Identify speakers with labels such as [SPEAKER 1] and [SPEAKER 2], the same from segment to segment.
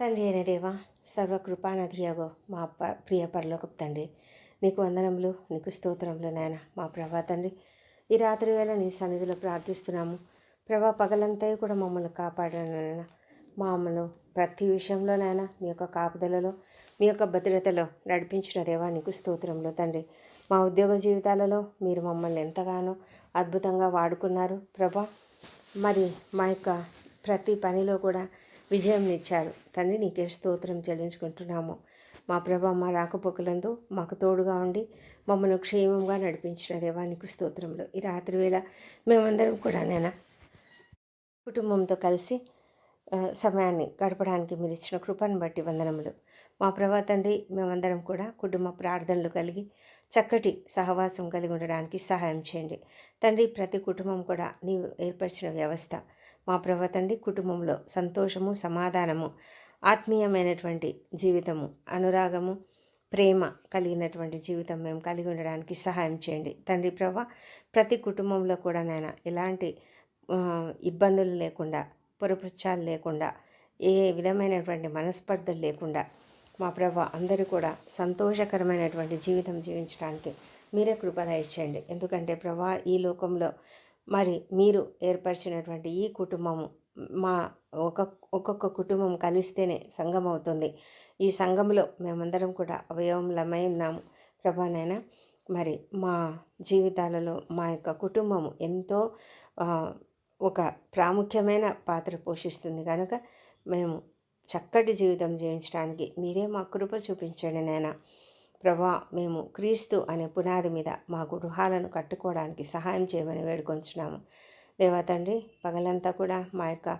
[SPEAKER 1] తండ్రి అయిన దేవ సర్వకృపానధియాగో మా ప ప్రియ పరలోకపు తండ్రి నీకు వందనములు నీకు స్తోత్రములు నాయన మా ప్రభా తండ్రి. ఈ రాత్రి వేళ నీ సన్నిధిలో ప్రార్థిస్తున్నాము. ప్రభా పగలంతా కూడా మమ్మల్ని కాపాడానైనా మమ్మల్ని ప్రతి విషయంలోనైనా మీ యొక్క కాపుదలలో మీ యొక్క భద్రతలో నడిపించిన దేవా నీకు స్తోత్రములు తండ్రి. మా ఉద్యోగ జీవితాలలో మీరు మమ్మల్ని ఎంతగానో అద్భుతంగా వాడుకున్నారు ప్రభా. మరి మా యొక్క ప్రతి పనిలో కూడా విజయం ఇచ్చారు తండ్రి నీకే స్తోత్రం చెల్లించుకుంటున్నాము. మా ప్రభ మా రాకపోకలందు మాకు తోడుగా ఉండి మమ్మల్ని క్షేమంగా నడిపించిన దేవానికి స్తోత్రంలో ఈ రాత్రి వేళ మేమందరం కూడా నేను కుటుంబంతో కలిసి సమయాన్ని గడపడానికి మీరు ఇచ్చిన కృపను బట్టి వందనములు. మా ప్రభా తండ్రి మేమందరం కూడా కుటుంబ ప్రార్థనలు కలిగి చక్కటి సహవాసం కలిగి ఉండడానికి సహాయం చేయండి. తండ్రి ప్రతి కుటుంబం కూడా నీవు ఏర్పరిచిన వ్యవస్థ మా ప్రభ తండ్రి కుటుంబంలో సంతోషము సమాధానము ఆత్మీయమైనటువంటి జీవితము అనురాగము ప్రేమ కలిగినటువంటి జీవితం మేము కలిగి ఉండడానికి సహాయం చేయండి. తండ్రి ప్రభ ప్రతి కుటుంబంలో కూడా నేను ఎలాంటి ఇబ్బందులు లేకుండా పురపుచ్చాలు లేకుండా ఏ విధమైనటువంటి మనస్పర్ధలు లేకుండా మా ప్రభ అందరూ కూడా సంతోషకరమైనటువంటి జీవితం జీవించడానికి మీరే కృప దయచేయండి. ఎందుకంటే ప్రభా ఈ లోకంలో మరి మీరు ఏర్పరిచినటువంటి ఈ కుటుంబము మా ఒక ఒక్కొక్క కుటుంబం కలిస్తేనే సంఘం అవుతుంది ఈ సంఘంలో మేమందరం కూడా అవయవంలమై ఉన్నాము. ప్రభానైనా మరి మా జీవితాలలో మా యొక్క కుటుంబము ఎంతో ఒక ప్రాముఖ్యమైన పాత్ర పోషిస్తుంది. కనుక మేము చక్కటి జీవితం జీవించడానికి మీరే మా కృప చూపించండి నాయన. ప్రభా మేము క్రీస్తు అనే పునాది మీద మా గృహాలను కట్టుకోవడానికి సహాయం చేయమని వేడుకొంచున్నాము. దేవా తండ్రి పగలంతా కూడా మా యొక్క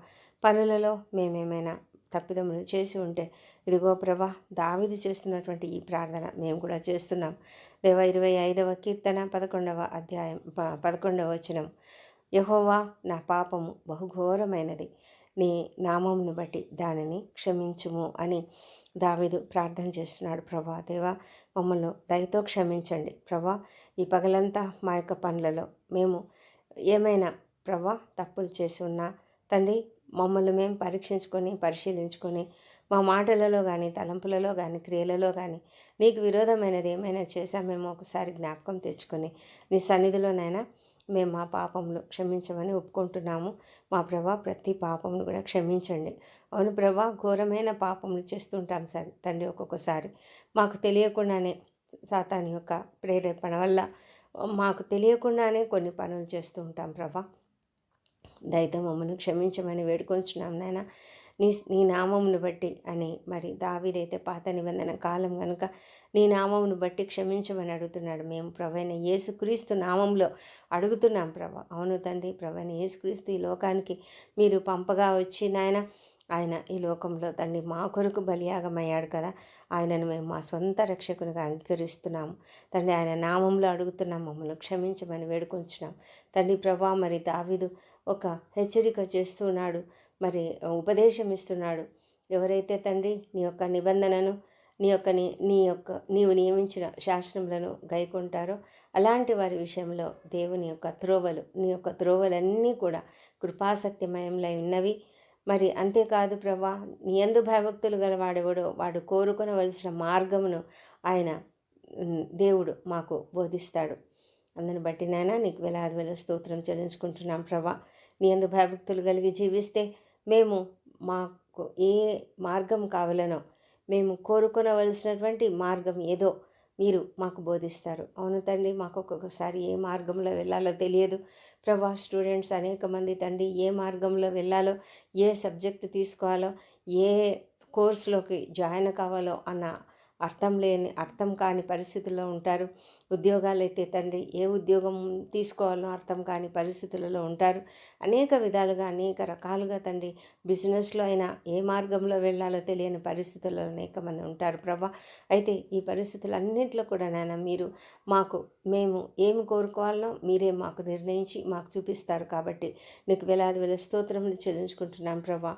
[SPEAKER 1] పనులలో మేమేమైనా తప్పిదములు చేసి ఉంటే ఇదిగో ప్రభా దావిది చేస్తున్నటువంటి ఈ ప్రార్థన మేము కూడా చేస్తున్నాం. దేవ ఇరవై ఐదవ కీర్తన పదకొండవ అధ్యాయం పదకొండవ వచనం. యహోవా నా పాపము బహుఘోరమైనది. నీ నామంను బట్టి దానిని క్షమించుము అని దావిదు ప్రార్థన చేస్తున్నాడు. ప్రభా దేవా మమ్మల్ని దయతో క్షమించండి. ప్రభా ఈ పగలంతా మా యొక్క పనులలో మేము ఏమైనా ప్రభా తప్పులు చేసి ఉన్నా తండ్రి మమ్మల్ని మేము పరీక్షించుకొని పరిశీలించుకొని మా మాటలలో కానీ తలంపులలో కానీ క్రియలలో కానీ నీకు విరోధమైనది ఏమైనా చేశామేమో ఒకసారి జ్ఞాపకం తెచ్చుకొని నీ సన్నిధిలోనైనా మేము మా పాపములు క్షమించమని ఒప్పుకుంటున్నాము. మా ప్రభా ప్రతి పాపమును కూడా క్షమించండి. అవును ప్రభా ఘోరమైన పాపములు చేస్తుంటాం సార్ తండ్రి ఒక్కొక్కసారి. మాకు తెలియకుండానే సాతాని యొక్క ప్రేరేపణ వల్ల మాకు తెలియకుండానే కొన్ని పనులు చేస్తూ ఉంటాం ప్రభా. దయతో మమ్మల్ని క్షమించమని వేడుకొంచున్నాం నాయన. నీ నీ నామమును బట్టి అని మరి దావిదైతే పాత నిబంధన కాలం కనుక నీ నామమును బట్టి క్షమించమని అడుగుతున్నాడు. మేము ప్రవైన యేసుక్రీస్తు నామంలో అడుగుతున్నాం ప్రభా. అవును తండ్రి ప్రవైన యేసుక్రీస్తు ఈ లోకానికి మీరు పంపగా వచ్చి నాయన ఆయన ఈ లోకంలో తండ్రి మా కొరకు బలియాగమయ్యాడు కదా. ఆయనను మేము మా సొంత రక్షకునిగా అంగీకరిస్తున్నాము. తండ్రి ఆయన నామంలో అడుగుతున్నాం మమ్మల్ని క్షమించమని వేడుకొంచున్నాం. తండ్రి ప్రభా మరి దావిదు ఒక హెచ్చరిక చేస్తున్నాడు మరి ఉపదేశం ఇస్తున్నాడు. ఎవరైతే తండ్రి నీ యొక్క నిబంధనను నీ యొక్క నీ యొక్క నీవు నియమించిన శాస్త్రములను గైకొంటారో అలాంటి వారి విషయంలో దేవుని యొక్క త్రోవలు నీ యొక్క త్రోవలన్నీ కూడా కృపాసక్తిమయంలో ఉన్నవి. మరి అంతేకాదు ప్రభా నీ ఎందు భయభక్తులు గలవాడెవడో వాడు కోరుకొనవలసిన మార్గమును ఆయన దేవుడు మాకు బోధిస్తాడు. అందుని బట్టి నాయన నీకు వేలాది వేల స్తోత్రం చెల్లించుకుంటున్నాం ప్రభా. నీ ఎందు భయభక్తులు కలిగి జీవిస్తే మేము మాకు ఏ మార్గం కావాలనో మేము కోరుకునవలసినటువంటి మార్గం ఏదో మీరు మాకు బోధిస్తారు. అవును తండ్రి మాకు ఒక్కొక్కసారి ఏ మార్గంలో వెళ్ళాలో తెలియదు. ప్రభా స్టూడెంట్స్ అనేక మంది తండ్రి ఏ మార్గంలో వెళ్ళాలో ఏ సబ్జెక్టు తీసుకోవాలో ఏ కోర్సులోకి జాయిన్ కావాలో అన్న అర్థం లేని అర్థం కాని పరిస్థితుల్లో ఉంటారు. ఉద్యోగాలు అయితే తండ్రి ఏ ఉద్యోగం తీసుకోవాలో అర్థం కాని పరిస్థితులలో ఉంటారు. అనేక విధాలుగా అనేక రకాలుగా తండ్రి బిజినెస్లో అయినా ఏ మార్గంలో వెళ్ళాలో తెలియని పరిస్థితుల్లో అనేక మంది ఉంటారు. ప్రభా అయితే ఈ పరిస్థితులన్నింటిలో కూడా నాయన మీరు మాకు మేము ఏమి కోరుకోవాలో మీరే మాకు నిర్ణయించి మాకు చూపిస్తారు కాబట్టి నీకు వేలాది వేల స్తోత్రములు చెల్లించుకుంటున్నాం ప్రభా.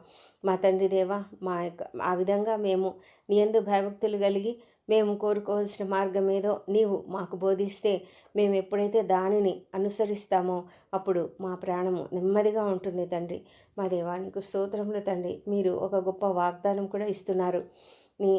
[SPEAKER 1] మా తండ్రి దేవా మా యొక్క ఆ విధంగా మేము నీ ఎందు భయభక్తులు కలిగి మేము కోరుకోవాల్సిన మార్గం ఏదో నీవు మాకు బోధిస్తే మేము ఎప్పుడైతే దానిని అనుసరిస్తామో అప్పుడు మా ప్రాణము నెమ్మదిగా ఉంటుంది తండ్రి. మా దేవానికి స్తోత్రములు తండ్రి. మీరు ఒక గొప్ప వాగ్దానం కూడా ఇస్తున్నారు. నీ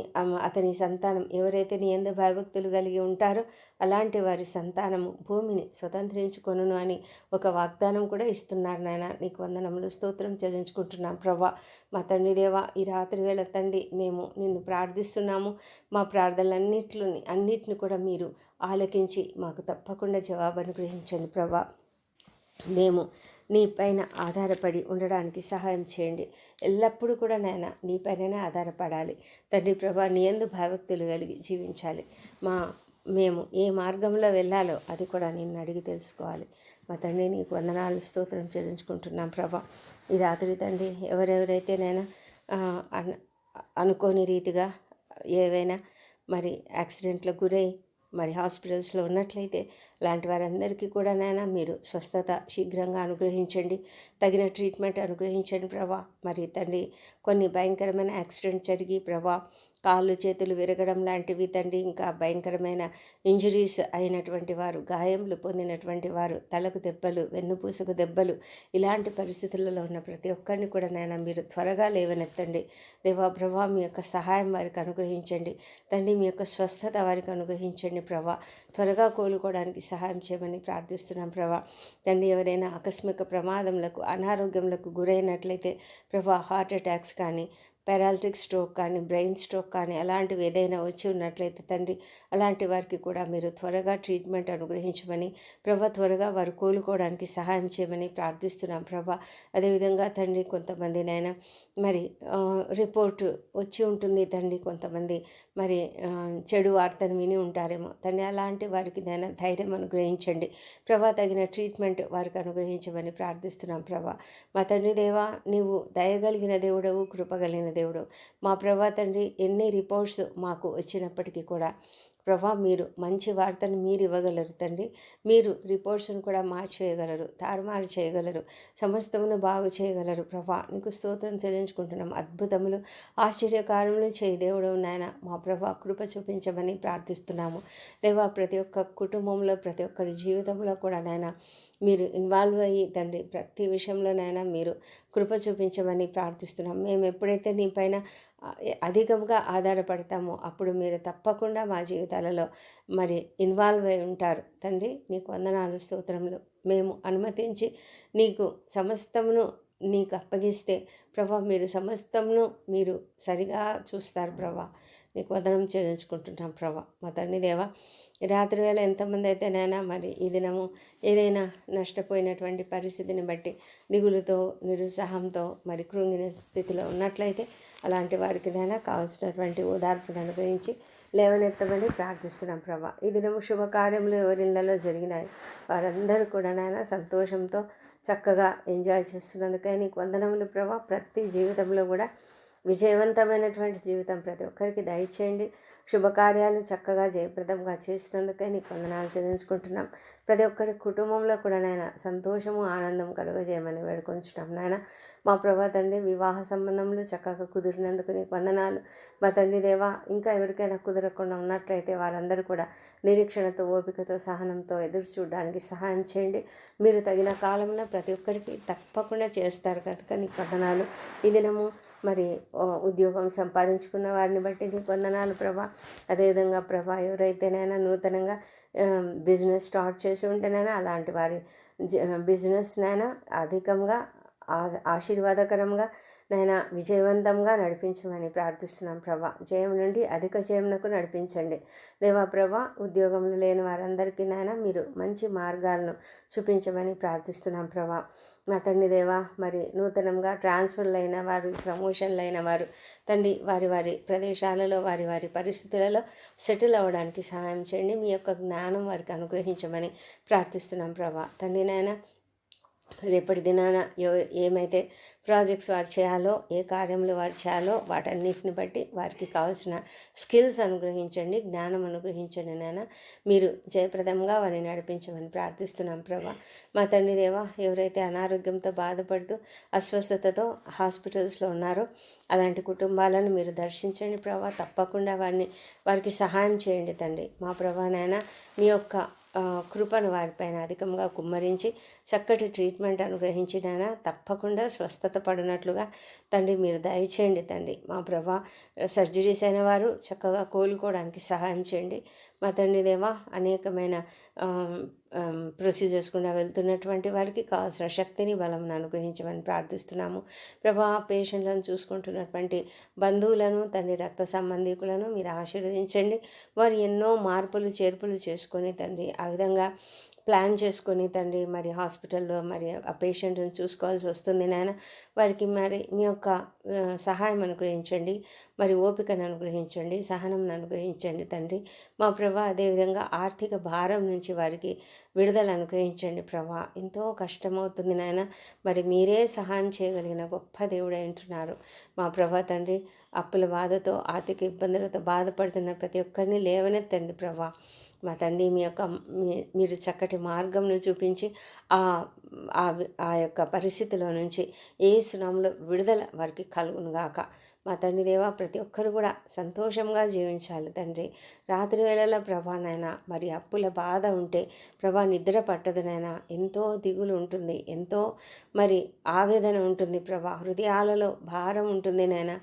[SPEAKER 1] అతని సంతానం ఎవరైతే నీ ఎందు భయభక్తులు కలిగి ఉంటారో అలాంటి వారి సంతానము భూమిని స్వతంత్రించుకొనును అని ఒక వాగ్దానం కూడా ఇస్తున్నారు నాయన. నీకు వందనములు స్తోత్రం చెల్లించుకుంటున్నాం. ప్రభా మా తండ్రి దేవా ఈ రాత్రి వేళ తండ్రి మేము నిన్ను ప్రార్థిస్తున్నాము. మా ప్రార్థనలన్నింటిని అన్నిటిని కూడా మీరు ఆలకించి మాకు తప్పకుండా జవాబు అనుగ్రహించండి ప్రభా మేము నీ పైన ఆధారపడి ఉండడానికి సహాయం చేయండి. ఎల్లప్పుడూ కూడా నాయన నీపైననే ఆధారపడాలి. తండ్రి ప్రభా నీ ఎందు భావక్తులు కలిగి జీవించాలి. మా మేము ఏ మార్గంలో వెళ్ళాలో అది కూడా నిన్ను అడిగి తెలుసుకోవాలి. మా తండ్రి నీకు వందనాలు స్తోత్రం చెల్లించుకుంటున్నాం ప్రభా. ఈ రాత్రి తండ్రి ఎవరెవరైతే నేను అనుకోని రీతిగా ఏవైనా మరి యాక్సిడెంట్లకు గురై మరి హాస్పిటల్స్లో ఉన్నట్లయితే లాంటి వారందరికీ కూడా నాయన మీరు స్వస్థత శీఘ్రంగా అనుగ్రహించండి. తగిన ట్రీట్మెంట్ అనుగ్రహించండి ప్రభా. మరి తండ్రి కొన్ని భయంకరమైన యాక్సిడెంట్ జరిగి ప్రభా కాళ్ళు చేతులు విరగడం లాంటివి తండ్రి ఇంకా భయంకరమైన ఇంజురీస్ అయినటువంటి వారు గాయములు పొందినటువంటి వారు తలకు దెబ్బలు వెన్నుపూసకు దెబ్బలు ఇలాంటి పరిస్థితులలో ఉన్న ప్రతి ఒక్కరిని కూడా నేను మీరు త్వరగా లేవనెత్తండి. దేవా ప్రభా మీ యొక్క సహాయం వారికి అనుగ్రహించండి. తండ్రి మీ యొక్క స్వస్థత వారికి అనుగ్రహించండి ప్రభా. త్వరగా కోలుకోవడానికి సహాయం చేయమని ప్రార్థిస్తున్నాం ప్రభా. తండ్రి ఎవరైనా ఆకస్మిక ప్రమాదములకు అనారోగ్యములకు గురైనట్లయితే ప్రభా హార్ట్ అటాక్స్ కానీ పారాలిటిక్ స్ట్రోక్ కానీ బ్రెయిన్ స్ట్రోక్ కానీ అలాంటివి ఏదైనా వచ్చి ఉన్నట్లయితే తండ్రి అలాంటి వారికి కూడా మీరు త్వరగా ట్రీట్మెంట్ అనుగ్రహించమని ప్రభ త్వరగా వారు కోలుకోవడానికి సహాయం చేయమని ప్రార్థిస్తున్నాం ప్రభ. అదేవిధంగా తండ్రి కొంతమందినైనా మరి రిపోర్ట్ వచ్చి ఉంటుంది తండ్రి కొంతమంది మరి చెడు వార్తను విని ఉంటారేమో తండ్రి అలాంటి వారికి నేను ధైర్యం అనుగ్రహించండి. ప్రభా తగిన ట్రీట్మెంట్ వారికి అనుగ్రహించమని ప్రార్థిస్తున్నాం ప్రభా. మా తండ్రి దేవా నీవు దయగలిగిన దేవుడవు కృపగలిగిన దేవుడు. మా ప్రభా తండ్రి ఎన్ని రిపోర్ట్స్ మాకు వచ్చినప్పటికీ కూడా ప్రభా మీరు మంచి వార్తను మీరు ఇవ్వగలరు తండ్రి. మీరు రిపోర్ట్స్ను కూడా మార్చివేయగలరు తారుమారు చేయగలరు సమస్తమును బాగు చేయగలరు ప్రభా. నీకు స్తోత్రం చెల్లించుకుంటున్నాం. అద్భుతములు ఆశ్చర్యకారములు చేయి దేవుడు నాయన. మా ప్రభా కృప చూపించమని ప్రార్థిస్తున్నాము. లేవా ప్రతి ఒక్క కుటుంబంలో ప్రతి ఒక్కరి జీవితంలో కూడా నాయన మీరు ఇన్వాల్వ్ అయ్యి తండ్రి ప్రతి విషయంలోనైనా మీరు కృప చూపించమని ప్రార్థిస్తున్నాం. మేము ఎప్పుడైతే నీ పైన అధికంగా ఆధారపడతాము. అప్పుడు మీరు తప్పకుండా మా జీవితాలలో మరి ఇన్వాల్వ్ అయి ఉంటారు. తండ్రి నీకు వందనాలు స్తోత్రములు. మేము అనుమతించి నీకు సమస్తమును నీకు అప్పగిస్తే ప్రభా మీరు సమస్తమును మీరు సరిగా చూస్తారు ప్రభా. నీకు వదనం చెల్లించుకుంటున్నాం ప్రభా. మా తండ్రి దేవా రాత్రి వేళ ఎంతమంది అయితే నైనా మరి ఈ దినము ఏదైనా నష్టపోయినటువంటి పరిస్థితిని బట్టి దిగులుతో నిరుత్సాహంతో మరి కృంగిన స్థితిలో ఉన్నట్లయితే అలాంటి వారికి నైనా కావాల్సినటువంటి ఓదార్పును అనుగ్రహించి లేవనెత్తమని ప్రార్థిస్తున్నాం ప్రభా. ఈ దినము శుభకార్యములు ఎవరిళ్ళలో జరిగినాయి వారందరూ కూడా నాయన సంతోషంతో చక్కగా ఎంజాయ్ చేస్తున్నందుకే నీకు వందనములు ప్రభా. ప్రతి జీవితంలో కూడా విజయవంతమైనటువంటి జీవితం ప్రతి ఒక్కరికి దయచేయండి. శుభకార్యాలు చక్కగా జయప్రదంగా చేసినందుకే నీకు వందనాలు చెల్లించుకుంటున్నాం. ప్రతి ఒక్కరి కుటుంబంలో కూడా నాయన సంతోషము ఆనందం కలుగజేయమని వేడుకొంచున్నాం. నాయన మా ప్రభా తండ్రి వివాహ సంబంధంలో చక్కగా కుదిరినందుకు నీకు వందనాలు. మా తండ్రి దేవా ఇంకా ఎవరికైనా కుదరకుండా ఉన్నట్లయితే వారందరూ కూడా నిరీక్షణతో ఓపికతో సహనంతో ఎదురు చూడడానికి సహాయం చేయండి. మీరు తగిన కాలంలో ప్రతి ఒక్కరికి తప్పకుండా చేస్తారు. కనుక నీకు వందనాలు. ఈ దినము మరి ఉద్యోగం సంపాదించుకున్న వారిని బట్టి నీకు వందనాలు ప్రభా. అదేవిధంగా ప్రభా ఎవరైతేనైనా నూతనంగా బిజినెస్ స్టార్ట్ చేసి ఉంటేనైనా అలాంటి వారి బిజినెస్నైనా అధికంగా ఆశీర్వాదకరంగా నైనా విజయవంతంగా నడిపించమని ప్రార్థిస్తున్నాం ప్రభా. జయం నుండి అధిక జయమునకు నడిపించండి. దేవా ప్రభా ఉద్యోగంలో లేని వారందరికీ నాయన మీరు మంచి మార్గాలను చూపించమని ప్రార్థిస్తున్నాం ప్రభా. నా తండ్రి దేవా మరి నూతనంగా ట్రాన్స్ఫర్లు అయిన వారు ప్రమోషన్లు అయిన వారు తండ్రి వారి వారి ప్రదేశాలలో వారి వారి పరిస్థితులలో సెటిల్ అవ్వడానికి సహాయం చేయండి. మీ యొక్క జ్ఞానం వారికి అనుగ్రహించమని ప్రార్థిస్తున్నాం ప్రభా. తండ్రి నాయన రేపటి దినాన ఎవ- ఏమైతే ప్రాజెక్ట్స్ వారు చేయాలో ఏ కార్యములు వారు చేయాలో వాటన్నిటిని బట్టి వారికి కావాల్సిన స్కిల్స్ అనుగ్రహించండి జ్ఞానం అనుగ్రహించండి నాన్న మీరు జయప్రదంగా వారిని నడిపించమని ప్రార్థిస్తున్నాం ప్రభా. మా తండ్రి దేవా ఎవరైతే అనారోగ్యంతో బాధపడుతూ అస్వస్థతతో హాస్పిటల్స్లో ఉన్నారో అలాంటి కుటుంబాలను మీరు దర్శించండి ప్రభా. తప్పకుండా వారిని వారికి సహాయం చేయండి తండ్రి. మా ప్రభా నాయన మీ యొక్క కృపను వారిపైన అధికంగా కుమ్మరించి చక్కటి ట్రీట్మెంట్ అనుగ్రహించినాన తప్పకుండా స్వస్థత పడినట్లుగా తండ్రి మీరు దయచేయండి తండ్రి. మా ప్రభా సర్జరీస్ అయిన వారు చక్కగా కోలుకోవడానికి సహాయం చేయండి. మా తండ్రి దేవా అనేకమైన ప్రొసీజర్స్ కూడా వెళ్తున్నటువంటి వారికి కావాల్సిన శక్తిని బలం అనుగ్రహించమని ప్రార్థిస్తున్నాము. ప్రభా పేషెంట్లను చూసుకుంటున్నటువంటి బంధువులను తండ్రి రక్త సంబంధికులను మీరు ఆశీర్వదించండి. వారు ఎన్నో మార్పులు చేర్పులు చేసుకొని తండ్రి ఆ విధంగా ప్లాన్ చేసుకొని తండ్రి మరి హాస్పిటల్లో మరి ఆ పేషెంట్ని చూసుకోవాల్సి వస్తుంది నాయన. వారికి మరి మీ యొక్క సహాయం అనుగ్రహించండి మరి ఓపికను అనుగ్రహించండి సహనం అనుగ్రహించండి తండ్రి. మా ప్రభా అదేవిధంగా ఆర్థిక భారం నుంచి వారికి విడుదల అనుగ్రహించండి ప్రభా. ఎంతో కష్టమవుతుంది నాయన. మరి మీరే సహాయం చేయగలిగిన గొప్ప దేవుడై ఉంటున్నారు. మా ప్రభా తండ్రి అప్పుల బాధతో ఆర్థిక ఇబ్బందులతో బాధపడుతున్న ప్రతి ఒక్కరిని లేవనెత్తండి ప్రభా. మా తండ్రి మీ యొక్క మీ- మీరు చక్కటి మార్గంను చూపించి ఆ ఆ యొక్క పరిస్థితిలో నుంచి ఏ సునాంలో విడుదల వారికి కలుగును గాక. మా తండ్రి దేవా ప్రతి ఒక్కరు కూడా సంతోషంగా జీవించాలి తండ్రి. రాత్రి వేళల ప్రభానైనా మరి అప్పుల బాధ ఉంటే ప్రభా నిద్ర పట్టదునైనా ఎంతో దిగులు ఉంటుంది ఎంతో మరి ఆవేదన ఉంటుంది ప్రభా. హృదయాలలో భారం ఉంటుంది నాయన.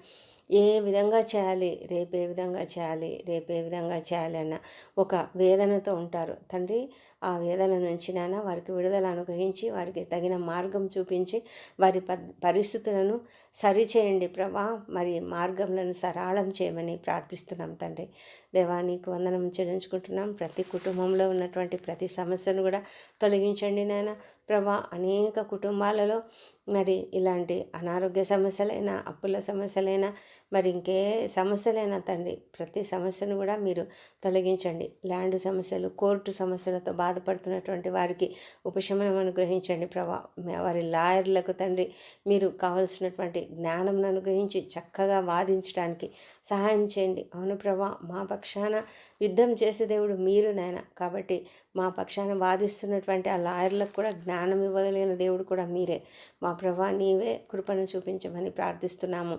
[SPEAKER 1] ఏ విధంగా చేయాలి రేపు ఏ విధంగా చేయాలి రేపు ఏ విధంగా చేయాలి అన్న ఒక వేదనతో ఉంటారు. తండ్రి ఆ వేదన నుంచి నాన్న వారికి విడుదల అనుగ్రహించి వారికి తగిన మార్గం చూపించి వారి పరిస్థితులను సరిచేయండి ప్రభా. మరి మార్గంలను సరళం చేయమని ప్రార్థిస్తున్నాం తండ్రి. దేవా నీకు వందనం చెల్లించుకుంటున్నాం. ప్రతి కుటుంబంలో ఉన్నటువంటి ప్రతి సమస్యను కూడా తొలగించండి నాయన ప్రభా అనేక కుటుంబాలలో మరి ఇలాంటి అనారోగ్య సమస్యలైనా అప్పుల సమస్యలైనా మరి ఇంకే సమస్యలైనా తండ్రి ప్రతి సమస్యను కూడా మీరు తొలగించండి. ల్యాండ్ సమస్యలు కోర్టు సమస్యలతో బాధపడుతున్నటువంటి వారికి ఉపశమనం అనుగ్రహించండి ప్రభా. వారి లాయర్లకు తండ్రి మీరు కావలసినటువంటి జ్ఞానం అనుగ్రహించి చక్కగా వాదించడానికి సహాయం చేయండి. అవును ప్రభా మా పక్షాన యుద్ధం చేసే దేవుడు మీరు నాయన. కాబట్టి మా పక్షాన వాదిస్తున్నటువంటి ఆ లాయర్లకు కూడా జ్ఞానం ఇవ్వగలిగిన దేవుడు కూడా మీరే. మా ప్రభా నీవే కృపను చూపించమని ప్రార్థిస్తున్నాము.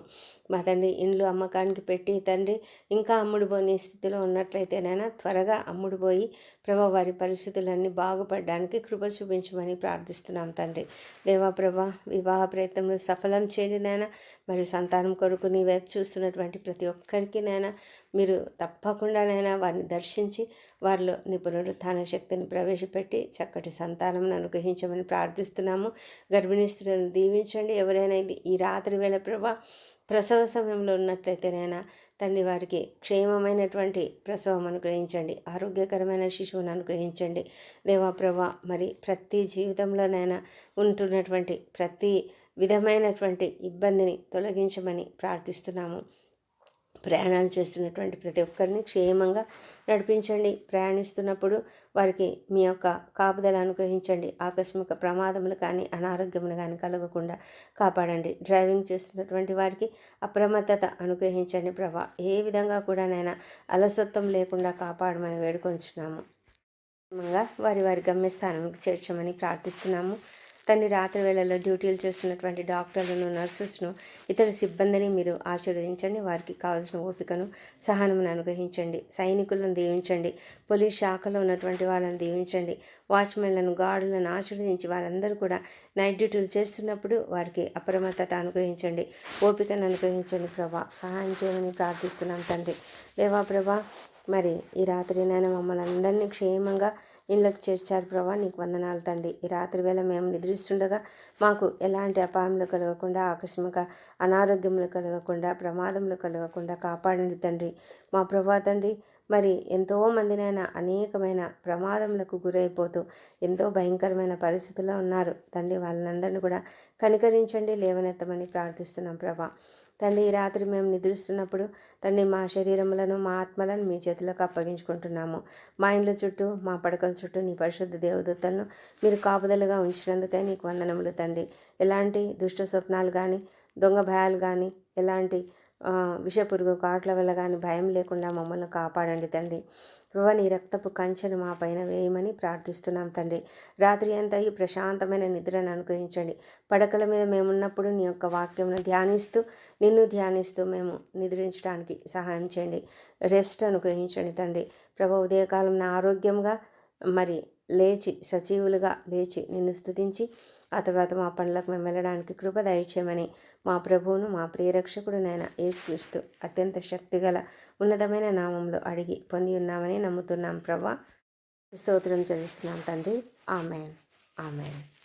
[SPEAKER 1] మా తండ్రి ఇండ్లు అమ్మకానికి పెట్టి తండ్రి ఇంకా అమ్ముడుపోని స్థితిలో ఉన్నట్లయితేనైనా త్వరగా అమ్ముడుపోయి ప్రభా వారి పరిస్థితులన్నీ బాగుపడడానికి కృప చూపించమని ప్రార్థిస్తున్నాం తండ్రి. దేవా ప్రభా వివాహ ప్రయత్నంలో సఫలం చేయండి నాయన. మరి సంతానం కొరకు నీ వైపు చూస్తున్నటువంటి ప్రతి ఒక్కరికి నైనా మీరు తప్పకుండానైనా వారిని దర్శించి వారిలో నీ పునరుత్థాన శక్తిని ప్రవేశపెట్టి చక్కటి సంతానం అనుగ్రహించమని ప్రార్థిస్తున్నాము. గర్భిణీ స్త్రీలను దీవించండి. ఎవరైనా ఇది ఈ రాత్రి వేళ ప్రభా ప్రసవ సమయంలో ఉన్నట్లయితేనైనా తండ్రి వారికి క్షేమమైనటువంటి ప్రసవం అనుగ్రహించండి. ఆరోగ్యకరమైన శిశువును అనుగ్రహించండి. దేవా ప్రభా మరి ప్రతి జీవితంలోనైనా ఉంటున్నటువంటి ప్రతి విధమైనటువంటి ఇబ్బందిని తొలగించమని ప్రార్థిస్తున్నాము. ప్రయాణాలు చేస్తున్నటువంటి ప్రతి ఒక్కరిని క్షేమంగా నడిపించండి. ప్రయాణిస్తున్నప్పుడు వారికి మీ యొక్క కాపుదల అనుగ్రహించండి. ఆకస్మిక ప్రమాదములు కానీ అనారోగ్యములు కానీ కలగకుండా కాపాడండి. డ్రైవింగ్ చేస్తున్నటువంటి వారికి అప్రమత్తత అనుగ్రహించండి ప్రభా. ఏ విధంగా కూడా నైనా అలసత్వం లేకుండా కాపాడమని వేడుకొంచున్నాము. వారి వారి గమ్యస్థానానికి చేర్చమని ప్రార్థిస్తున్నాము. తండ్రి రాత్రి వేళల్లో డ్యూటీలు చేస్తున్నటువంటి డాక్టర్లను నర్సెస్ను ఇతర సిబ్బందిని మీరు ఆశీర్వదించండి. వారికి కావాల్సిన ఓపికను సహనమును అనుగ్రహించండి. సైనికులను దీవించండి. పోలీస్ శాఖలో ఉన్నటువంటి వాళ్ళని దీవించండి. వాచ్మెన్లను గార్డులను ఆశీర్వదించి వారందరూ కూడా నైట్ డ్యూటీలు చేస్తున్నప్పుడు వారికి అప్రమత్తత అనుగ్రహించండి. ఓపికను అనుగ్రహించండి ప్రభా. సహాయం చేయమని ప్రార్థిస్తున్నాం తండ్రి. దేవా ప్రభా మరి ఈ రాత్రి నేను మమ్మల్ని అందరినీ క్షేమంగా ఇళ్ళకి చేర్చారు ప్రభా నీకు వందనాలు తండ్రి. ఈ రాత్రి వేళ మేము నిద్రిస్తుండగా మాకు ఎలాంటి అపాయములు కలగకుండా ఆకస్మిక అనారోగ్యములు కలగకుండా ప్రమాదములు కలగకుండా కాపాడండి తండ్రి. మా ప్రభా తండ్రి మరి ఎంతో మందినైనా అనేకమైన ప్రమాదములకు గురైపోతూ ఎంతో భయంకరమైన పరిస్థితుల్లో ఉన్నారు. తండ్రి వాళ్ళందరినీ కూడా కనికరించండి లేవనెత్తమని ప్రార్థిస్తున్నాం ప్రభా. తండ్రి ఈ రాత్రి మేము నిద్రిస్తున్నప్పుడు తండ్రి మా శరీరములను మా ఆత్మలను మీ చేతులకు అప్పగించుకుంటున్నాము. మా ఇండ్ల చుట్టూ మా పడకల చుట్టూ నీ పరిశుద్ధ దేవదూతలను మీరు కాపుదలుగా ఉంచినందుకే నీకు వందనములు తండ్రి. ఎలాంటి దుష్ట స్వప్నాలు కానీ దొంగ భయాలు కానీ ఎలాంటి విషపురుగు కాట్ల వల్ల కానీ భయం లేకుండా మమ్మల్ని కాపాడండి తండ్రి. ప్రభా నీ రక్తపు కంచెను మా పైన వేయమని ప్రార్థిస్తున్నాం తండ్రి. రాత్రి అంతా ఈ ప్రశాంతమైన నిద్రను అనుగ్రహించండి. పడకల మీద మేమున్నప్పుడు నీ యొక్క వాక్యంను ధ్యానిస్తూ నిన్ను ధ్యానిస్తూ మేము నిద్రించడానికి సహాయం చేయండి. రెస్ట్ అనుగ్రహించండి తండ్రి. ప్రభా ఉదయకాలం నా ఆరోగ్యంగా మరి లేచి సజీవులుగా లేచి నిన్ను స్థుతించి ఆ తర్వాత మా పనులకు మేము వెళ్ళడానికి కృప దయచేయమని మా ప్రభువును మా ప్రియరక్షకుడు నాయన యేసుక్రీస్తు అత్యంత శక్తిగల ఉన్నతమైన నామంలో అడిగి పొంది ఉన్నామని నమ్ముతున్నాం. ప్రభా స్తోత్రం చెల్లిస్తున్నాం తండ్రి. ఆమెన్. ఆమెన్.